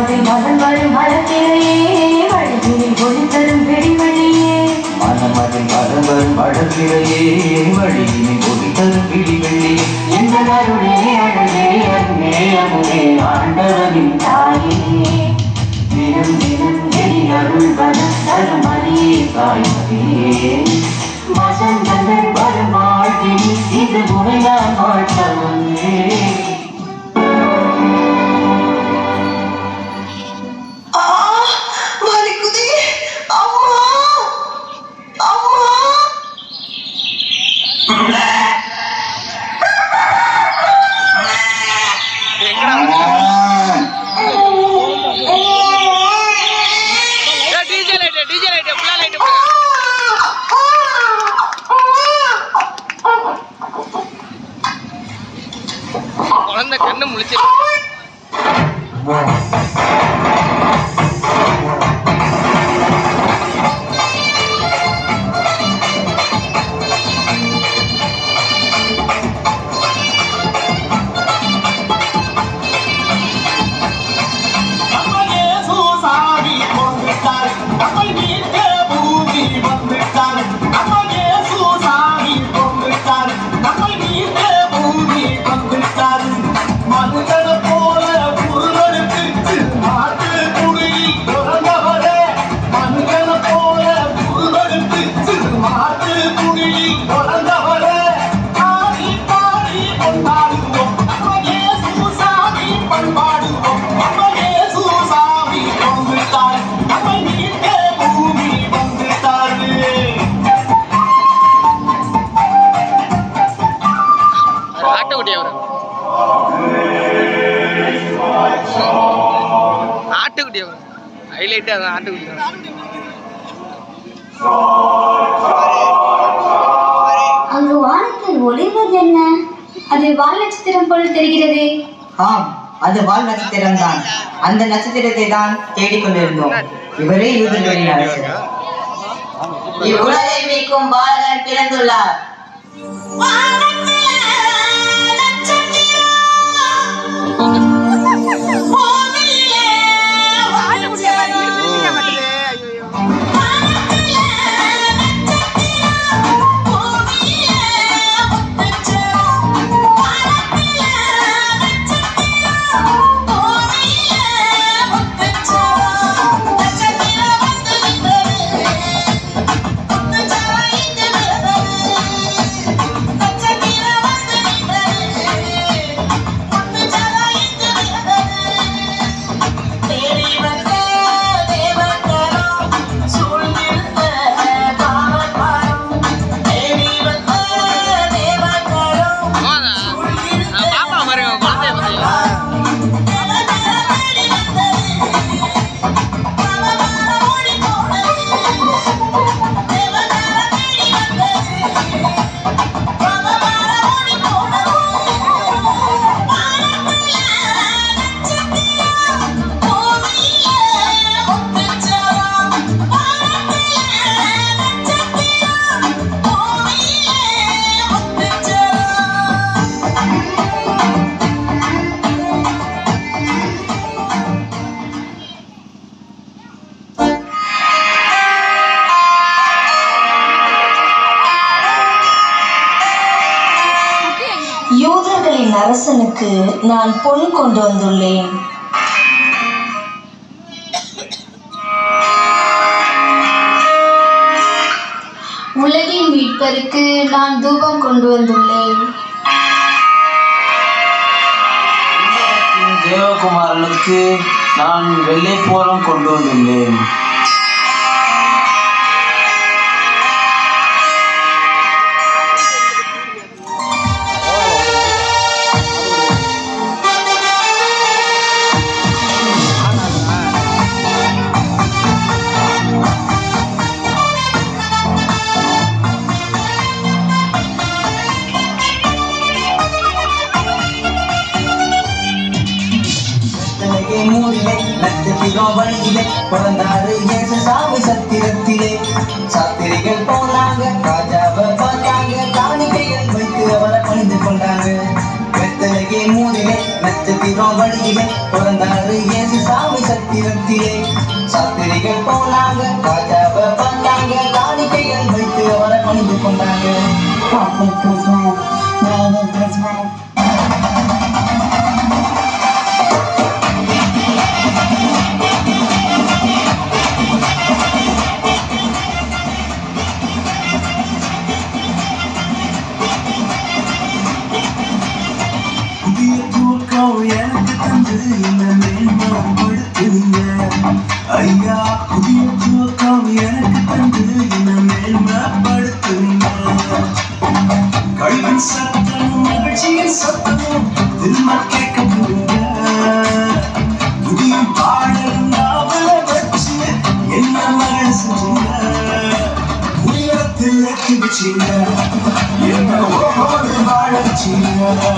மனமதில் மதம் வரும் மரத்திலேயே வழிகிரி ஒளி தரும் பிடிவழியே மனமதில் மரபர் வழக்கிலேயே வழியினை ஒளித்தரும் பிடிவெள்ளி இந்த அருளே அழகே அருளே அமுதே ஆண்டவனின் தாயே. தினம் தினம் எரி அருள் வரம் தரும் அரியே தாயே வசந்தங்கள் வரும் வாழ்வில் இது முறைதான் வாழ்த்தவங்கே குழந்தை கண்ணு முழிச்சு ஹைலைட்டே அதான் ஆட்டுக்குட்டி அங்கு வானத்தில் ஒளிர்வது என்ன? அது வால் நட்சத்திரம் போல் தெரிகிறதே. ஆம் அது வால் நட்சத்திரம் தான். அந்த நட்சத்திரத்தை தான் தேடிக்கொண்டிருந்தோம் இவரே யூதர்களின் அரசர் இவ்வுலகை மீட்கும் பாலகன் பிறந்துள்ளார். அரசனுக்கு நான் பொன் கொண்டு வந்துள்ளேன். உலகின் மீட்பருக்கு நான் தூபம் கொண்டு வந்துள்ளேன். தேவகுமாரனுக்கு நான் வெள்ளை போரம் கொண்டு வந்துள்ளேன். நட்சத்திரம் வழியிலே பிறந்தாரு இயேசு சாமி சத்திரத்திலே. சாத்திரிகள் போனாங்க ராஜாவை பார்த்தாங்க காணிக்கைகள் வைத்து அவரை பணிந்து கொண்டாங்க. வெத்தலகே மூடிலே நட்சத்திரம் வழியிலே பிறந்தாரு இயேசு சாமி சத்திரத்திலே. சாத்திரிகள் போனாங்க ராஜாவை பார்த்தாங்க காணிக்கைகள் வைத்து அவரை பணிந்து கொண்டாங்க. வந்து இந்த மேம்பம் கொடுத்தீங்க ஐயா புதிய தூக்கம் எனக்கு தந்து இந்த மேம்படுத்துவீங்க கழிவின் சத்தமும் மகிழ்ச்சியின் சத்தமும் திரும்ப கேட்க போவீங்க புதிய பாடல் நாவல வச்சு என்ன மகள் செஞ்சீங்க உயரத்தில் வச்சு வச்சீங்க என்ன வாழ வச்சீங்க